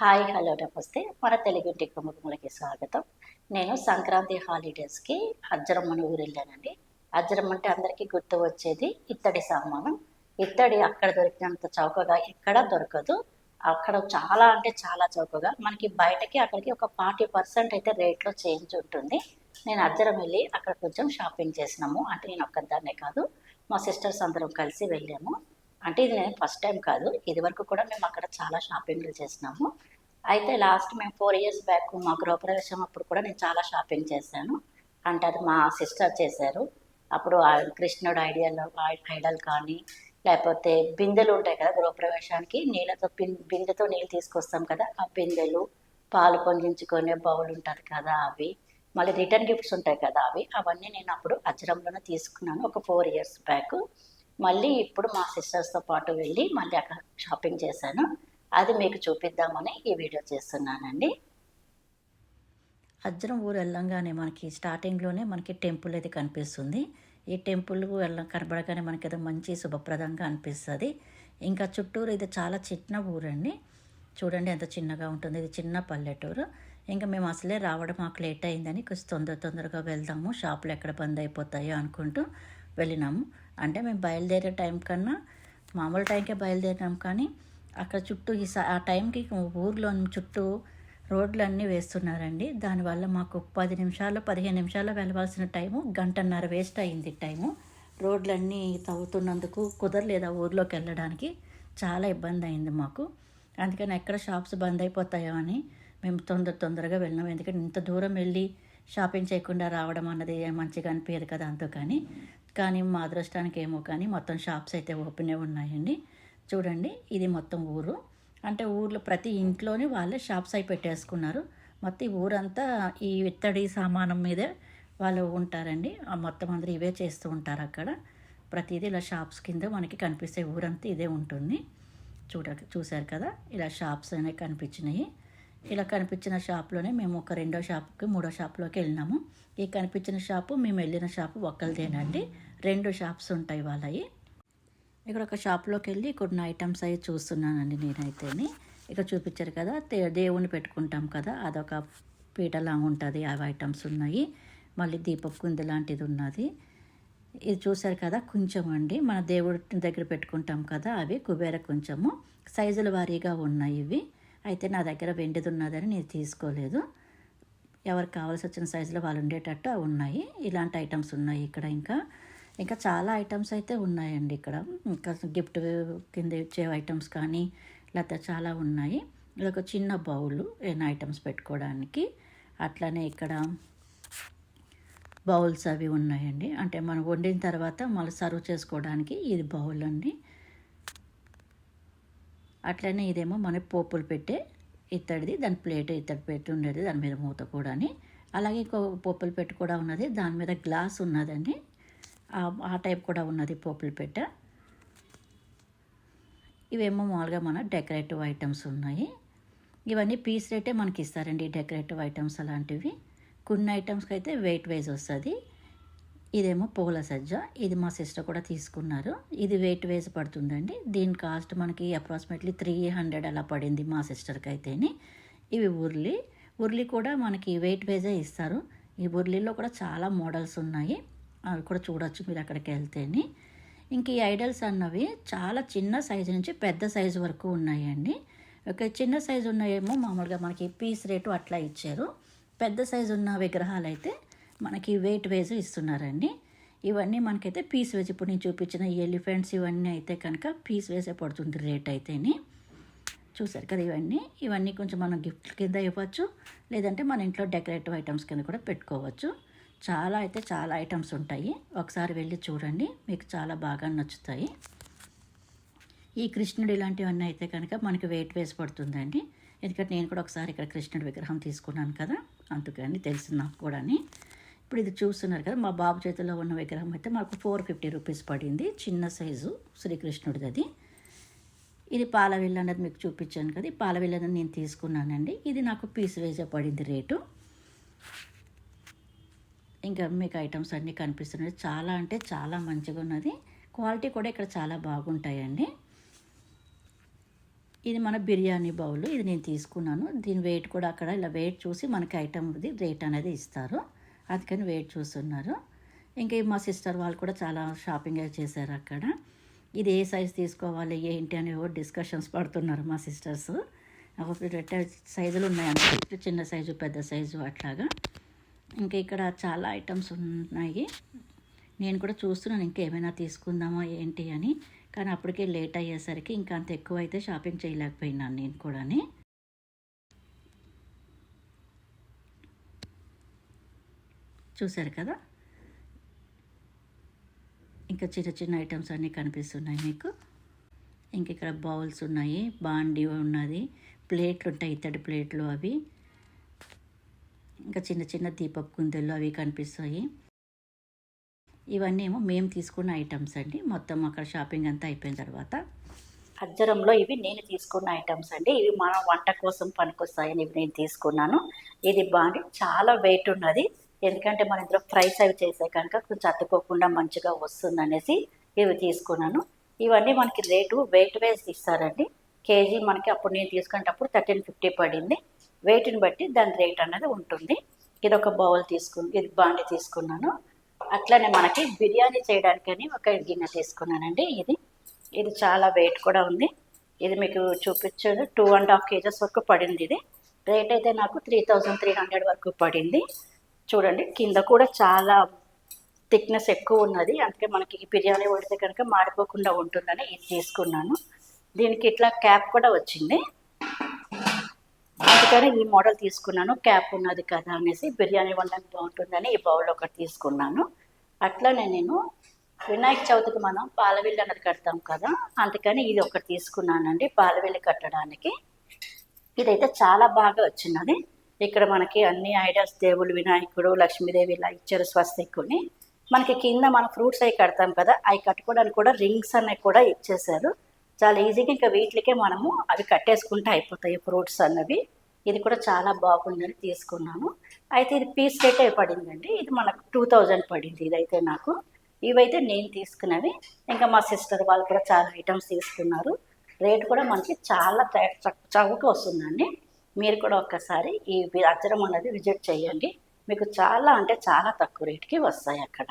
Hi hello నమస్తే. మన తెలుగింటి కుటుంబములకి స్వాగతం. నేను సంక్రాంతి హాలిడేస్కి అజ్జరమ్మని ఊరు వెళ్ళానండి అజ్జరం అంటే అందరికీ గుర్తు వచ్చేది ఇత్తడి సామానం. ఇత్తడి అక్కడ దొరికినంత చౌకగా ఎక్కడ దొరకదు. అక్కడ చాలా అంటే చాలా చౌకగా. మనకి బయటకి అక్కడికి ఒక ఫార్టీ పర్సెంట్ అయితే రేట్లో చేంజ్ ఉంటుంది. నేను అజ్జరం వెళ్ళి అక్కడ కొంచెం షాపింగ్ చేసినాము. అంటే నేను ఒక్కదాన్నే కాదు. మా సిస్టర్స్ అందరం కలిసి వెళ్ళాము. అంటే ఇది నేను ఫస్ట్ టైం కాదు. ఇది వరకు కూడా మేము అక్కడ చాలా షాపింగ్లు చేసినాము. అయితే లాస్ట్ మేము ఫోర్ ఇయర్స్ బ్యాక్ మా గృహప్రవేశం అప్పుడు కూడా నేను చాలా షాపింగ్ చేశాను. అంటే అది మా సిస్టర్ చేశారు. అప్పుడు కృష్ణుడు ఐడియల్ ఐడల్ కానీ లేకపోతే బిందెలు ఉంటాయి కదా గృహప్రవేశానికి నీళ్ళతో బిం- బిందెతో నీళ్ళు తీసుకొస్తాం కదా ఆ బిందెలు పాలు పొంగించుకునే బౌల్ ఉంటుంది కదా అవి. మళ్ళీ రిటర్న్ గిఫ్ట్స్ ఉంటాయి కదా అవి. అవన్నీ నేను అప్పుడు అజరంలోనే తీసుకున్నాను ఒక ఫోర్ ఇయర్స్ బ్యాక్ మళ్ళీ ఇప్పుడు మా సిస్టర్స్తో పాటు వెళ్ళి మళ్ళీ అక్కడ షాపింగ్ చేశాను. అది మీకు చూపిద్దామని ఈ వీడియో చేస్తున్నానండి. అజ్రం ఊరు వెళ్ళంగానే మనకి స్టార్టింగ్లోనే మనకి టెంపుల్ అయితే కనిపిస్తుంది. ఈ టెంపుల్ వెళ్ళ కనబడగానే మనకి ఏదో మంచి శుభప్రదంగా అనిపిస్తుంది. ఇంకా చుట్టూరు ఇది చాలా చిన్న ఊరండి. చూడండి ఎంత చిన్నగా ఉంటుంది. ఇది చిన్న పల్లెటూరు. ఇంకా మేము అసలే రావడం మాకు లేట్ అయిందని కొంచెం తొందర తొందరగా వెళ్దాము. షాపులు ఎక్కడ బంద్ అయిపోతాయో అనుకుంటూ వెళ్ళినాము. అంటే మేము బయలుదేరే టైం కన్నా మామూలు టైంకే బయలుదేరినాం కానీ అక్కడ చుట్టూ ఈ ఆ టైంకి ఊర్లో చుట్టూ రోడ్లు అన్నీ వేస్తున్నారండి. దానివల్ల మాకు పది నిమిషాలు పదిహేను నిమిషాలు వెళ్ళవలసిన టైము గంటన్నర వేస్ట్ అయింది టైము. రోడ్లన్నీ తవ్వుతున్నందుకు కుదరలేదు ఆ ఊర్లోకి వెళ్ళడానికి? చాలా ఇబ్బంది అయింది మాకు. అందుకని ఎక్కడ షాప్స్ బంద్ అయిపోతాయో అని మేము తొందర తొందరగా వెళ్ళినాం. ఎందుకంటే ఇంత దూరం వెళ్ళి షాపింగ్ చేయకుండా రావడం అన్నది మంచిగా అనిపించదు కదా అందుకని. కానీ మా అదృష్టానికి ఏమో కానీ మొత్తం షాప్స్ అయితే ఓపెనే ఉన్నాయండి. చూడండి ఇది మొత్తం ఊరు. అంటే ఊర్లో ప్రతి ఇంట్లోని వాళ్ళే షాప్స్ అయి పెట్టేసుకున్నారు. మొత్తం ఈ ఊరంతా ఈ ఇత్తడి సామానం మీదే వాళ్ళు ఉంటారండి. ఆ మొత్తం అందరూ ఇవే చేస్తూ ఉంటారు అక్కడ. ప్రతిదీ ఇలా షాప్స్ కింద మనకి కనిపిస్తే ఊరంతా ఇదే ఉంటుంది. చూడ చూశారు కదా ఇలా షాప్స్ అనేవి కనిపించినాయి. ఇలా కనిపించిన షాప్లోనే మేము ఒక రెండో షాప్కి మూడో షాప్లోకి వెళ్ళినాము. ఈ కనిపించిన షాపు మేము వెళ్ళిన షాపు ఒక్కరిదేనండి. రెండు షాప్స్ ఉంటాయి వాళ్ళవి ఇక్కడ ఒక షాప్లోకి వెళ్ళి కొన్ని ఐటమ్స్ అవి చూస్తున్నానండి నేనైతేని. ఇక్కడ చూపించారు కదా దే- దేవుని పెట్టుకుంటాం కదా అదొక పీటలా ఉంటుంది అవి ఐటమ్స్ ఉన్నాయి. మళ్ళీ దీపపు కుంది లాంటిది ఉన్నది. ఇది చూశారు కదా కొంచెం అండి. మన దేవుడి దగ్గర పెట్టుకుంటాం కదా అవి కుబేర కొంచెము. సైజుల వారీగా ఉన్నాయి ఇవి. అయితే నా దగ్గర వెండిది ఉన్నదని నేను తీసుకోలేదు. ఎవరికి కావాల్సి వచ్చిన సైజులో వాళ్ళు ఉండేటట్టు అవి ఉన్నాయి. ఇలాంటి ఐటమ్స్ ఉన్నాయి ఇక్కడ ఇంకా. ఇంకా చాలా ఐటమ్స్ అయితే ఉన్నాయండి ఇక్కడ. ఇంకా గిఫ్ట్ కింద ఇచ్చే ఐటమ్స్ కానీ లేకపోతే చాలా ఉన్నాయి. ఇది ఒక చిన్న బౌల్ ఏమైనా ఐటమ్స్ పెట్టుకోవడానికి. అట్లనే ఇక్కడ బౌల్స్ అవి ఉన్నాయండి. అంటే మనం వండిన తర్వాత మళ్ళీ సర్వ్ చేసుకోవడానికి ఇది బౌల్ అండి. అట్లనే ఇదేమో మన పోపులు పెట్టే ఇత్తడిది దాని ప్లేట్ ఇత్తడి పెట్టి ఉండేది దాని మీద మూత కూడాని. అలాగే ఇంకో పోపులు పెట్టు కూడా ఉన్నది దాని మీద గ్లాస్ ఉన్నదండి. ఆ- ఆ టైప్ కూడా ఉన్నది పోపులు పెట్ట. ఇవేమో మామూలుగా మన డెకరేటివ్ ఐటమ్స్ ఉన్నాయి. ఇవన్నీ పీస్ రేటే మనకి ఇస్తారండి డెకరేటివ్ ఐటమ్స్ అలాంటివి. కొన్ని ఐటమ్స్కి అయితే వెయిట్ వైజ్ వస్తుంది. ఇదేమో పూల సజ్జ. ఇది మా సిస్టర్ కూడా తీసుకున్నారు. ఇది వెయిట్ వేసి పడుతుందండి. దీని కాస్ట్ మనకి అప్రాక్సిమేట్లీ త్రీ హండ్రెడ్ అలా పడింది మా సిస్టర్కి అయితేని. ఇవి ఉర్లి. ఉర్లి కూడా మనకి వెయిట్ వేజే ఇస్తారు. ఈ ఉర్లీలో కూడా చాలా మోడల్స్ ఉన్నాయి. అవి కూడా చూడొచ్చు మీరు అక్కడికి వెళ్తేని. ఇంక ఈ ఐడల్స్ అన్నవి చాలా చిన్న సైజు నుంచి పెద్ద సైజు వరకు ఉన్నాయండి. ఒక చిన్న సైజు ఉన్నాయేమో మామూలుగా మనకి పీస్ రేటు అట్లా ఇచ్చారు. పెద్ద సైజు ఉన్న విగ్రహాలు అయితే మనకి వెయిట్ వేజ్ ఇస్తున్నారండి. ఇవన్నీ మనకైతే పీస్ వేజ్ ఇప్పుడు నేను చూపించిన ఈ ఎలిఫెంట్స్ ఇవన్నీ అయితే కనుక పీస్ వేసే పడుతుంది రేట్ అయితే చూసారు కదా ఇవన్నీ. ఇవన్నీ కొంచెం మనం గిఫ్ట్ కింద ఇవ్వచ్చు. లేదంటే మన ఇంట్లో డెకరేటివ్ ఐటమ్స్ కింద కూడా పెట్టుకోవచ్చు. చాలా అయితే చాలా ఐటమ్స్ ఉంటాయి. ఒకసారి వెళ్ళి చూడండి. మీకు చాలా బాగా నచ్చుతాయి. ఈ కృష్ణుడు ఇలాంటివన్నీ అయితే కనుక మనకి వెయిట్ వేసి పడుతుందండి. ఎందుకంటే నేను కూడా ఒకసారి ఇక్కడ కృష్ణుడి విగ్రహం తీసుకున్నాను కదా. అందుకని తెలిసింది నాకు కూడా ఇప్పుడు ఇది చూస్తున్నారు కదా మా బాబు చేతిలో ఉన్న విగ్రహం అయితే మాకు ఫోర్ ఫిఫ్టీ రూపీస్ పడింది. చిన్న సైజు శ్రీకృష్ణుడిది అది. ఇది పాలవిల్లు అన్నది మీకు చూపించాను కదా ఈ పాలవిల్లు అనేది నేను తీసుకున్నానండి. ఇది నాకు పీస్ వేసే పడింది రేటు. ఇంకా మీకు ఐటమ్స్ అన్నీ కనిపిస్తున్నాయి. చాలా అంటే చాలా మంచిగా ఉన్నది. క్వాలిటీ కూడా ఇక్కడ చాలా బాగుంటాయండి. ఇది మన బిర్యానీ బౌల్ ఇది నేను తీసుకున్నాను. దీని వెయిట్ కూడా అక్కడ ఇలా వెయిట్ చూసి మనకి ఐటమ్ రేట్ అనేది ఇస్తారు. అందుకని వెయిట్ చూస్తున్నారు. ఇంకా మా సిస్టర్ వాళ్ళు కూడా చాలా షాపింగ్ చేశారు అక్కడ. ఇది ఏ సైజ్ తీసుకోవాలి ఏంటి అని డిస్కషన్స్ పడుతున్నారు మా సిస్టర్స్. రెండు సైజులు ఉన్నాయి చిన్న సైజు పెద్ద సైజు అట్లాగా. ఇంకా ఇక్కడ చాలా ఐటమ్స్ ఉన్నాయి. నేను కూడా చూస్తున్నాను ఇంకా ఏమైనా తీసుకుందామా ఏంటి అని. కానీ అప్పటికే లేట్ అయ్యేసరికి ఇంకా అంత ఎక్కువ అయితే షాపింగ్ చేయలేకపోయినాను నేను కూడాని. చూశారు కదా? ఇంకా చిన్న చిన్న ఐటమ్స్ అన్నీ కనిపిస్తున్నాయి మీకు. ఇంక ఇక్కడ బౌల్స్ ఉన్నాయి బాండి ఉన్నది ప్లేట్లు ఉంటాయి ఇత్తడి ప్లేట్లు అవి. ఇంకా చిన్న చిన్న దీపపు కుందెలు అవి కనిపిస్తాయి. ఇవన్నీ ఏమో మేము తీసుకున్న ఐటమ్స్ అండి. మొత్తం అక్కడ షాపింగ్ అంతా అయిపోయిన తర్వాత. అజ్జరంలో ఇవి నేను తీసుకున్న ఐటమ్స్ అండి. ఇవి మన వంట కోసం పనికొస్తాయని ఇవి నేను తీసుకున్నాను. ఇది బాగా చాలా వెయిట్ ఉన్నది. ఎందుకంటే మన ఇందులో ఫ్రైస్ అవి చేసే కనుక కొంచెం అతుక్కోకుండా మంచిగా వస్తుంది అనేసి ఇవి తీసుకున్నాను. ఇవన్నీ మనకి రేటు వెయిట్ వైజ్ ఇస్తారండి. కేజీ మనకి అప్పుడు నేను తీసుకునేటప్పుడు థర్టీన్ ఫిఫ్టీ పడింది. వెయిట్ని బట్టి దాని రేట్ అనేది ఉంటుంది. ఇది ఒక బౌల్ తీసుకు ఇది బాండి తీసుకున్నాను. అట్లనే మనకి బిర్యానీ చేయడానికని ఒక గిన్నె తీసుకున్నానండి ఇది. ఇది చాలా వెయిట్ కూడా ఉంది. ఇది మీకు చూపించేది టూ అండ్ హాఫ్ కేజెస్ వరకు పడింది ఇది. రేట్ అయితే నాకు త్రీ థౌజండ్ త్రీ హండ్రెడ్ వరకు పడింది. చూడండి కింద కూడా చాలా థిక్నెస్ ఎక్కువ ఉన్నది. అందుకే మనకి బిర్యానీ వడితే కనుక మాడిపోకుండా ఉంటుందని ఇది తీసుకున్నాను. దీనికి ఇట్లా క్యాప్ కూడా వచ్చింది. అందుకని ఈ మోడల్ తీసుకున్నాను. క్యాప్ ఉన్నది కదా అనేసి బిర్యానీ వండడానికి బాగుంటుందని ఈ బౌల్ ఒకటి తీసుకున్నాను. అట్లనే నేను వినాయక చవితికి మనం పాలవెల్లి అన్నది కడతాం కదా అందుకని ఇది ఒకటి తీసుకున్నానండి పాలవెల్లి కట్టడానికి. ఇదైతే చాలా బాగా వచ్చినది ఇక్కడ మనకి అన్ని ఐడియాస్ దేవుడు వినాయకుడు లక్ష్మీదేవి ఇలా ఇచ్చారు స్వస్తికుని. మనకి కింద మన ఫ్రూట్స్ అవి కడతాం కదా అవి కట్టుకోవడానికి కూడా రింగ్స్ అనేవి కూడా ఇచ్చేసారు చాలా ఈజీగా ఇంకా వీటికే మనము అవి కట్టేసుకుంటే అయిపోతాయి ఫ్రూట్స్ అన్నవి. ఇది కూడా చాలా బాగుందని తీసుకున్నాను. అయితే ఇది పీస్ రేటే పడిందండి. ఇది మనకు టూ థౌజండ్ పడింది ఇదైతే నాకు. ఇవైతే నేను తీసుకున్నవి. ఇంకా మా సిస్టర్ వాళ్ళు కూడా చాలా ఐటమ్స్ తీసుకున్నారు. రేట్ కూడా మనకి చాలా చౌక వస్తుందండి. మీరు కూడా ఒక్కసారి ఈ అజ్రం అనేది విజిట్ చేయండి. మీకు చాలా అంటే చాలా తక్కువ రేట్కి వస్తాయి అక్కడ.